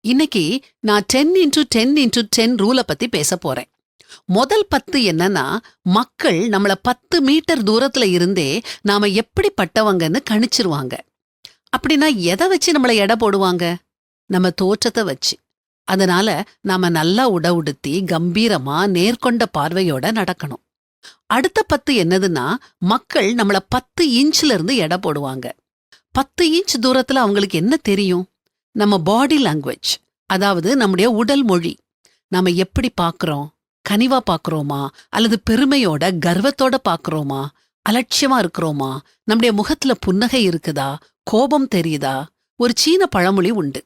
இன்னைக்கு நான் ten into ten into ten ரூலை பத்தி பேச போறேன். முதல் பத்து என்னன்னா மக்கள் நம்மள பத்து மீட்டர் தூரத்துல இருந்தே நாம எப்படிப்பட்டவங்கன்னு கணிச்சிருவாங்க. அப்படின்னா எதை வச்சு நம்மள எடை போடுவாங்க? நம்ம தோற்றத்தை வச்சு. அதனால நாம நல்லா உட உடுத்தி கம்பீரமா நேர்கொண்ட பார்வையோட நடக்கணும். அடுத்த பத்து என்னதுன்னா மக்கள் நம்மள பத்து இன்ச்ல இருந்து எடை போடுவாங்க. பத்து இன்ச் தூரத்துல அவங்களுக்கு என்ன தெரியும்? நம்ம பாடி லாங்குவேஜ் அதாவது நம்முடைய உடல் மொழி நாம எப்படி பார்க்குறோம்? கனிவா பார்க்குறோமா? அல்லது பெருமையோட கர்வத்தோட பார்க்குறோமா? அலட்சியமா இருக்கிறோமா? நம்முடைய முகத்துல புன்னகை இருக்குதா? கோபம் தெரியுதா? ஒரு சீன பழமொழி உண்டு.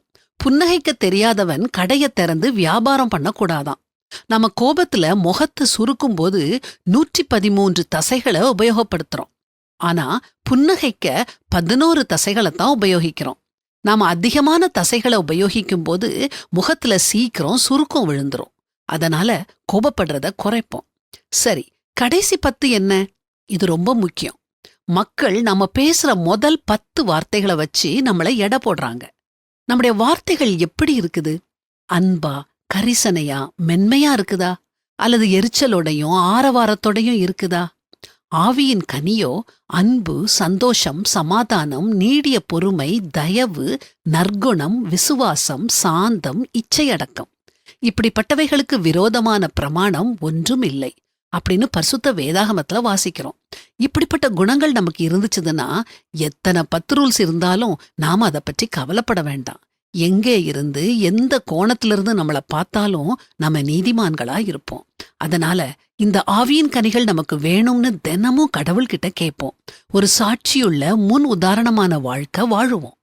புன்னகைக்க தெரியாதவன் கடைய திறந்து வியாபாரம் பண்ணக்கூடாதாம் நம்ம கோபத்துல முகத்தை சுருக்கும் போது நூற்றி பதிமூன்று தசைகளை உபயோகப்படுத்துறோம். ஆனா புன்னகைக்க பதினோரு தசைகளை தான் உபயோகிக்கிறோம். நாம அதிகமான தசைகளை உபயோகிக்கும் போது முகத்துல சீக்கிரம் சுருக்கம் விழுந்துரும். அதனால கோபப்படுறத குறைப்போம். சரி கடைசி பத்து என்ன? இது ரொம்ப முக்கியம். மக்கள் நம்ம பேசுற முதல் பத்து வார்த்தைகளை வச்சு நம்மளை எடை போடுறாங்க. நம்முடைய வார்த்தைகள் எப்படி இருக்குது? அன்பா கரிசனையா மென்மையா இருக்குதா? அல்லது எரிச்சலோடையும் ஆரவாரத்தோடையும் இருக்குதா? ஆவியின் கனியோ அன்பு சந்தோஷம் சமாதானம் நீடிய பொறுமை தயவு நற்குணம் விசுவாசம் சாந்தம் இச்சையடக்கம். இப்படிப்பட்டவைகளுக்கு விரோதமான பிரமாணம் ஒன்றும் இல்லை அப்படின்னு பரிசுத்த வேதாகமத்துல வாசிக்கிறோம். இப்படிப்பட்ட குணங்கள் நமக்கு இருந்துச்சுதுன்னா எத்தனை பத்து ரூல்ஸ் இருந்தாலும் நாம அதை பற்றி கவலைப்பட வேண்டாம். எங்கே இருந்து எந்த கோணத்திலிருந்து நம்மள பார்த்தாலும் நம்ம நீதிமான்களா இருப்போம். அதனால இந்த ஆவியின் கனிகள் நமக்கு வேணும்னு தினமும் கடவுள்கிட்ட கேட்போம். ஒரு சாட்சியுள்ள முன் உதாரணமான வாழ்க்கை வாழுவோம்.